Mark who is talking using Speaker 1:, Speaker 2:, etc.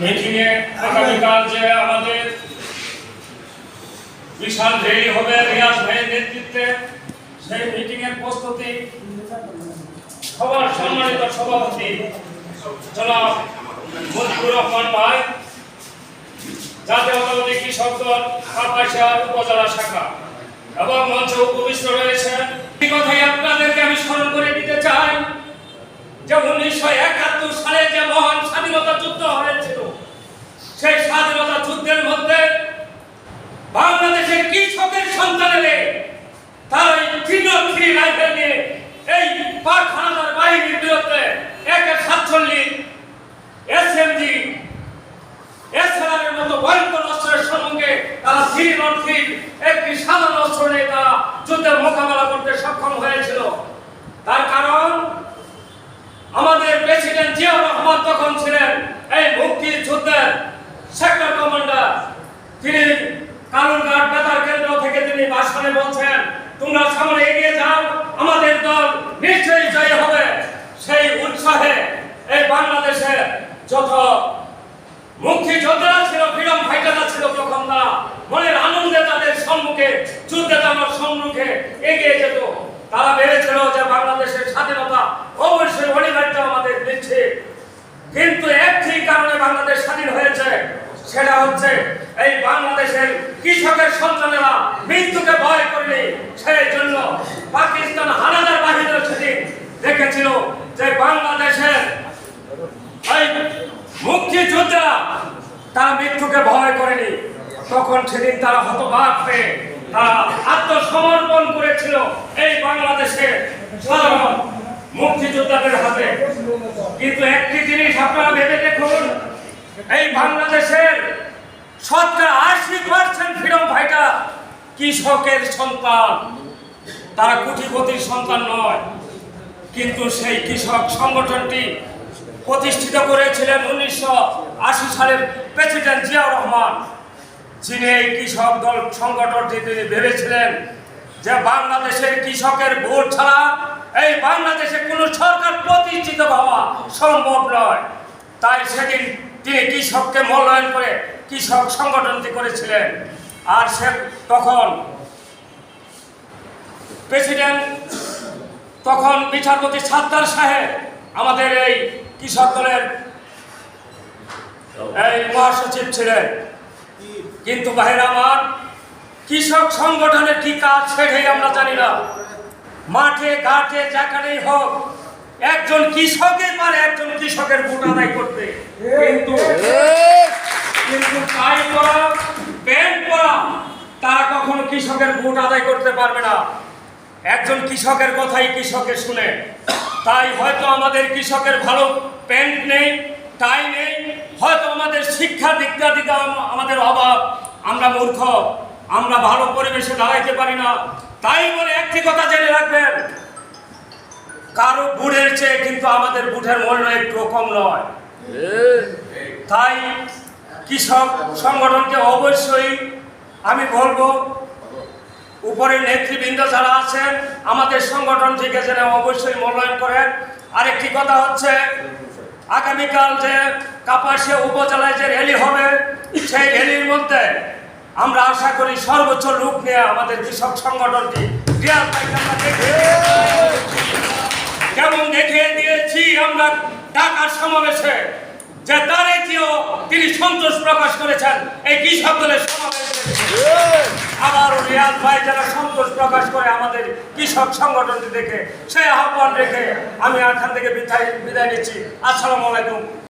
Speaker 1: মিটিংয়ে আগামীকাল যে আমাদের বিশাল রেলি হবে রিয়াজ ভাইয়ের নেতৃত্বে, সেই মিটিং এর প্রস্তুতি সবার সম্মানিত সভাপতি মঞ্চে উপবিষ্ট রয়েছেন। আমি স্মরণ করে দিতে চাই যে উনিশশো একাত্তর সালে যে মহান স্বাধীনতা যুদ্ধ হয়েছিল সেই স্বাধীনতা যুদ্ধের মধ্যে বাংলাদেশের কৃষকের সন্তানেরে তারা এই তৃণমূল রাইফেল নিয়ে এই পাক হানাদার বাহিনীর বিরুদ্ধে একে সাতচল্লিশ এসএমজি এছাড়ার মতো ভয়ঙ্কর অস্ত্রের সম্মুখে তারা থ্রি নট থ্রি একটি সাধারণ অস্ত্র নিয়ে তারা যুদ্ধের মোকাবেলা করতে সক্ষম হয়েছিল। তার কারণ, আমাদের প্রেসিডেন্ট জিয়াউর রহমান তখন ছিলেন এই মুক্তির যুদ্ধের সেক্টর কমান্ডার তিনি কালুরঘাট বেতার কেন্দ্র থেকে তিনি ভাষণে বলছেন, তোমরা সামনে এগিয়ে যাও, আমাদের দল নিশ্চয়ই জয় হবে। সেই উৎসাহে এই বাংলাদেশে যত মুক্তিযোদ্ধারা ছিল ফ্রিডম ফাইটাররা ছিল, তখন তারা সম্মুখে, যুদ্ধে আমার সম্মুখে এগিয়ে যেত। তারা ভেবেছিল যে বাংলাদেশের স্বাধীনতা, অবশ্যই অনিবার্য আমাদের দিচ্ছে। কিন্তু একটি কারণে বাংলাদেশ স্বাধীন হয়েছে, সেটা হচ্ছে এই বাংলাদেশের কৃষকের সন্তানেরা মৃত্যুকে ভয় করেনি সেই জন্য পাকিস্তান হানাদার বাহিনীর সেদিন দেখেছিল যে বাংলাদেশের এই মুক্তিযোদ্ধারা, তারা মৃত্যুকে ভয় করেনি। তখন সেদিন তারা হতবাক হয়ে তারা আত্মসমর্পণ করেছিল এই বাংলাদেশে সাধারণ মুক্তিযোদ্ধাদের হাতে। কিন্তু একটি জিনিস আপনারা ভেবে দেখুন, এই বাংলাদেশের শতকরা আশি পার্সেন্ট ফ্রিডম ফাইটার কৃষকের সন্তান। তারা কোটিপতির সন্তান নয়, কিন্তু সেই কৃষক সংগঠনটি প্রতিষ্ঠিত করেছিলেন উনিশশো আশি সালের প্রেসিডেন্ট জিয়াউর রহমান। যিনি এই কৃষক দল সংগঠনটি তিনি ভেবেছিলেন যে বাংলাদেশের কৃষকের ভোট ছাড়া এই বাংলাদেশে কোনো সরকার প্রতিষ্ঠিত হওয়া সম্ভব নয়। তাই সেদিন তিনি কৃষককে মূল্যায়ন করে কৃষক সংগঠনটি করেছিলেন। আর সে তখন প্রেসিডেন্ট, তখন বিচারপতি সাদ্দার সাহেব আমাদের এই কৃষক দলের এই মহাসচিব ছিলেন। কিন্তু ভাইরা আমার, কৃষক সংগঠনের কি কাজ সেটাই আমরা জানি না। মাঠে, ঘাটে, যেখানেই হোক, একজন কৃষকের পারে একজন কৃষকের ভোট আদায় করতে। কিন্তু কিন্তু টাই পরা প্যান্ট পরা, তারা কখনো কৃষকের ভোট আদায় করতে পারবে না। একজন কৃষকের কথাই কৃষকের শুনে। তাই হয়তো আমাদের কৃষকের ভালো প্যান্ট নেই, টাই নেই হয়তো আমাদের শিক্ষা দিকটা দিকে আমাদের অভাব, আমরা মূর্খ, আমরা ভালো পরিবেশে দাঁড়াইতে পারি না। তাই বলে একটি কথা জেনে রাখবেন, কারও বুড়ের চেয়ে কিন্তু আমাদের বুটের মূল্য একটু কম নয়। তাই কৃষক সংগঠনকে অবশ্যই আমি বলব উপরের নেতৃবৃন্দ যারা আছেন, আমাদের সংগঠন থেকে যেন অবশ্যই মূল্যায়ন করেন। আরেকটি কথা হচ্ছে, আগামীকাল যে কাপাসিয়া উপজেলায় যে র্যালি হবে, সেই র্যালির মধ্যে আমরা আশা করি সর্বোচ্চ লোক নিয়ে আমাদের কৃষক সংগঠনটি রিয়াল যেমন দেখিয়ে দিয়েছি আমরা ঢাকার সমাবেশে, যে তারেটিও তিনি সন্তোষ প্রকাশ করেছেন, এই কৃষক দলের সমাবেশে। আবার রিয়াজ ভাই যারা সন্তোষ প্রকাশ করে আমাদের কৃষক সংগঠনটি দেখে, সেই আহ্বান রেখে আমি এখান থেকে বিদায় বিদায় নিচ্ছি। আসসালামু আলাইকুম।